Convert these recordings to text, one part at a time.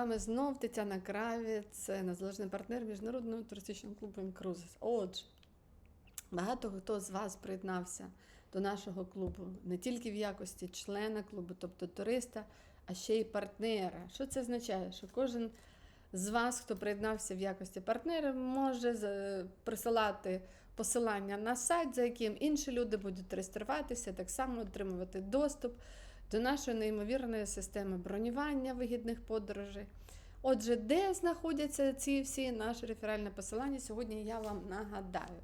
вами знов Тетяна Кравець, незалежний партнер міжнародного туристичного клубу «Інкрузис». Отже, багато хто з вас приєднався до нашого клубу не тільки в якості члена клубу, тобто туриста, а ще й партнера. Що це означає? Що кожен з вас, хто приєднався в якості партнера, може присилати посилання на сайт, за яким інші люди будуть реєструватися, так само отримувати доступ до нашої неймовірної системи бронювання вигідних подорожей. Отже, де знаходяться ці всі наші реферальні посилання, сьогодні я вам нагадаю.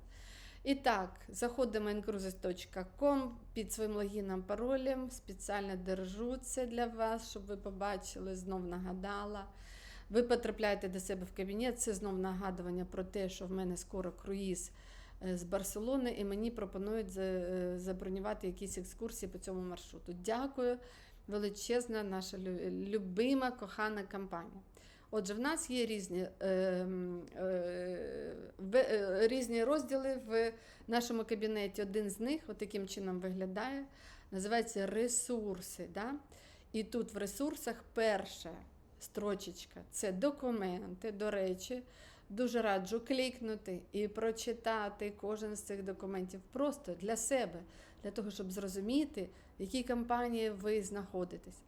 І так, заходимо incruises.com під своїм логіном, паролем. Спеціально держу це для вас, щоб ви побачили, знов нагадала. Ви потрапляєте до себе в кабінет. Це знов нагадування про те, що в мене скоро круїз з Барселони, і мені пропонують е, забронювати якісь екскурсії по цьому маршруту. Дякую, величезна наша любима, кохана компанія. Отже, в нас є різні, е, е, е, різні розділи в нашому кабінеті. Один з них, таким чином виглядає, називається ресурси. Да? І тут в ресурсах перша строчечка це документи. До речі, дуже раджу клікнути і прочитати кожен з цих документів просто для себе, для того, щоб зрозуміти, в якій компанії ви знаходитесь.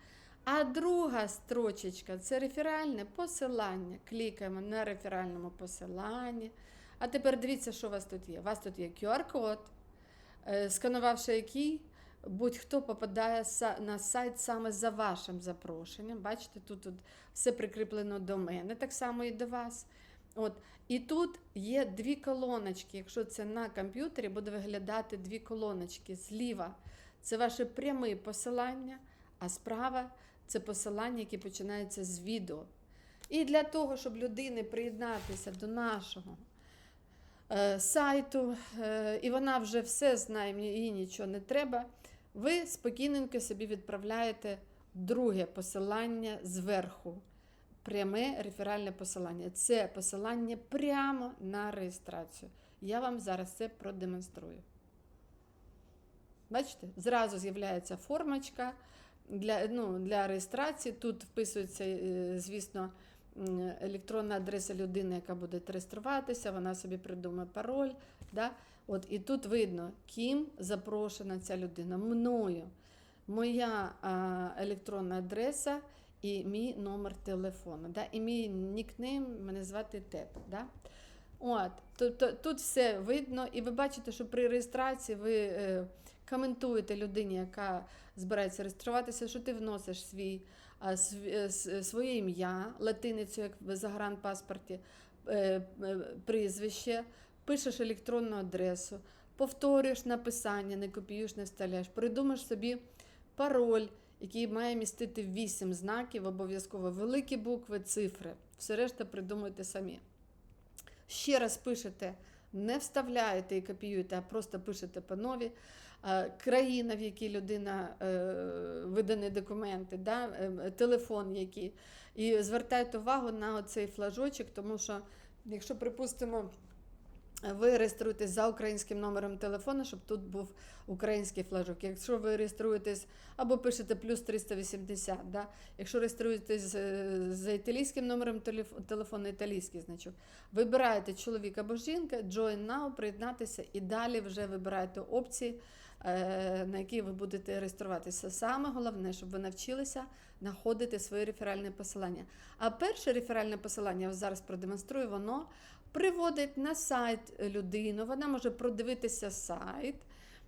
А друга строчечка це реферальне посилання. Клікаємо на реферальному посиланні. А тепер дивіться, що у вас тут є. У вас тут є QR-код, е, сканувавши який, будь-хто попадає на сайт саме за вашим запрошенням. Бачите, тут, тут все прикріплено до мене, так само і до вас. От. І тут є дві колоночки. Якщо це на комп'ютері, буде виглядати дві колоночки. Зліва це ваше пряме посилання, а справа це посилання, які починаються з відео. І для того, щоб людини приєднатися до нашого е, сайту, е, і вона вже все знає, їй нічого не треба, ви спокійненько собі відправляєте друге посилання зверху. Пряме реферальне посилання. Це посилання прямо на реєстрацію. Я вам зараз це продемонструю. Бачите, зразу з'являється формочка для, ну, для реєстрації. Тут вписується, е, звісно, електронна адреса людини, яка буде реєструватися, вона собі придумає пароль. Да? От, і тут видно, ким запрошена ця людина. Мною. Моя електронна адреса і мій номер телефону. Да? І мій нікнейм мене звати Теп. Да? От, тобто тут все видно, і ви бачите, що при реєстрації ви е, коментуєте людині, яка збирається реєструватися, що ти вносиш свій, е, своє ім'я, латиницю, як в загранпаспорті, е, е, прізвище, пишеш електронну адресу, повторюєш написання, не копіюєш, не вставляєш, придумаєш собі пароль, який має містити 8 знаків, обов'язково великі букви, цифри. Все решта придумуйте самі. Ще раз пишете, не вставляєте і копіюєте, а просто пишете по нові. Е, Країна, в якій людина е, видані документи, да? е, телефон який. І звертайте увагу на цей флажочок, тому що, якщо, припустимо, ви реєструєтесь за українським номером телефону, щоб тут був український флажок. Якщо ви реєструєтесь або пишете плюс 380, да? якщо реєструєтесь з, за італійським номером телефону, італійський значок, вибираєте чоловік або жінка, join now, приєднатися і далі вже вибираєте опції, е, на які ви будете реєструватися. Саме головне, щоб ви навчилися знаходити своє реферальне посилання. А перше реферальне посилання, я зараз продемонструю, воно приводить на сайт людину, вона може продивитися сайт.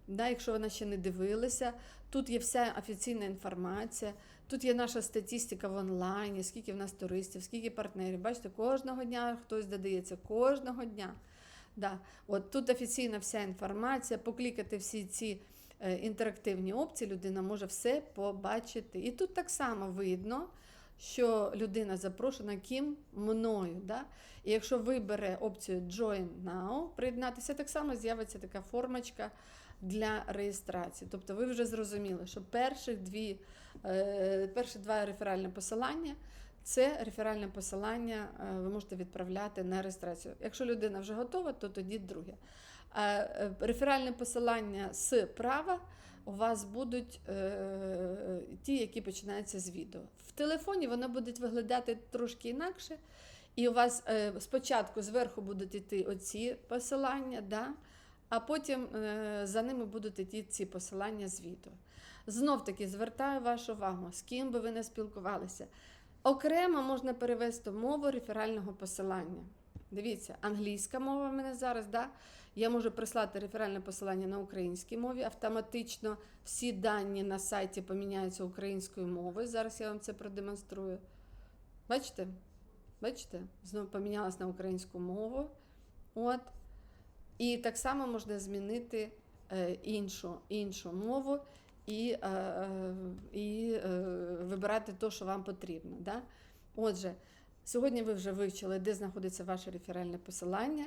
Да, якщо вона ще не дивилася, тут є вся офіційна інформація, тут є наша статистика в онлайні, скільки в нас туристів, скільки партнерів. Бачите, кожного дня хтось додається, кожного дня. Да. От тут офіційна вся інформація, поклікати всі ці е, інтерактивні опції, людина може все побачити. І тут так само видно, що людина запрошена ким мною. Да? І якщо вибере опцію Join Now, приєднатися, так само з'явиться така формочка для реєстрації. Тобто ви вже зрозуміли, що перших дві, е, перші два реферальні посилання. Це реферальне посилання е, ви можете відправляти на реєстрацію. Якщо людина вже готова, то тоді друге. Е, Реферальне посилання з права у вас будуть е, ті, які починаються з відео. В телефоні воно буде виглядати трошки інакше. І у вас е, спочатку зверху будуть йти оці посилання, да? а потім е, за ними будуть йти ці посилання з відео. Знов таки звертаю вашу увагу, з ким би ви не спілкувалися. Окремо можна перевести мову реферального посилання. Дивіться, англійська мова в мене зараз, да? я можу прислати реферальне посилання на українській мові. Автоматично всі дані на сайті поміняються українською мовою. Зараз я вам це продемонструю. Бачите? Бачите? Знову помінялась на українську мову. От. І так само можна змінити е, іншу, іншу мову і, е, е, і вибирати те, що вам потрібно. Да? Отже, сьогодні ви вже вивчили, де знаходиться ваше реферальне посилання,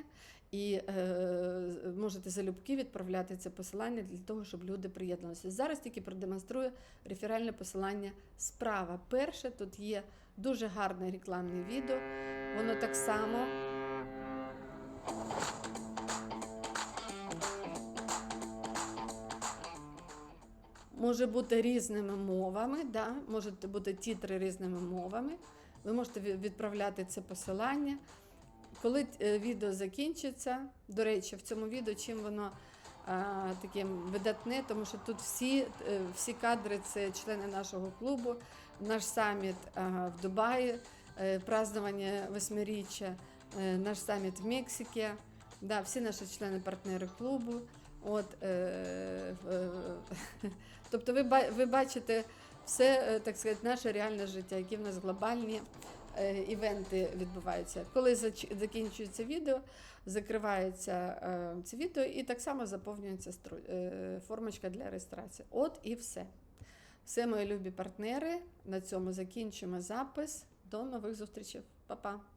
і е, можете залюбки відправляти це посилання для того, щоб люди приєдналися. Зараз тільки продемонструю реферальне посилання справа. Перше, тут є дуже гарне рекламне відео. Воно так само. Може бути різними мовами, да? можуть бути тітри різними мовами. Ви можете відправляти це посилання. Коли е, відео закінчиться, до речі, в цьому відео чим воно а, таким видатне, тому що тут всі, е, всі кадри це члени нашого клубу, наш саміт в Дубаї, е, празднування восьмиріччя, е, наш саміт в Мексиці, да, всі наші члени-партнери клубу. От, е, е, тобто ви, ви бачите все, е, так сказати, наше реальне життя, які в нас глобальні е, івенти відбуваються. Коли закінчується відео, закривається е, це відео і так само заповнюється формочка для реєстрації. От і все. Все, мої любі партнери. На цьому закінчимо запис. До нових зустрічей. Па-па!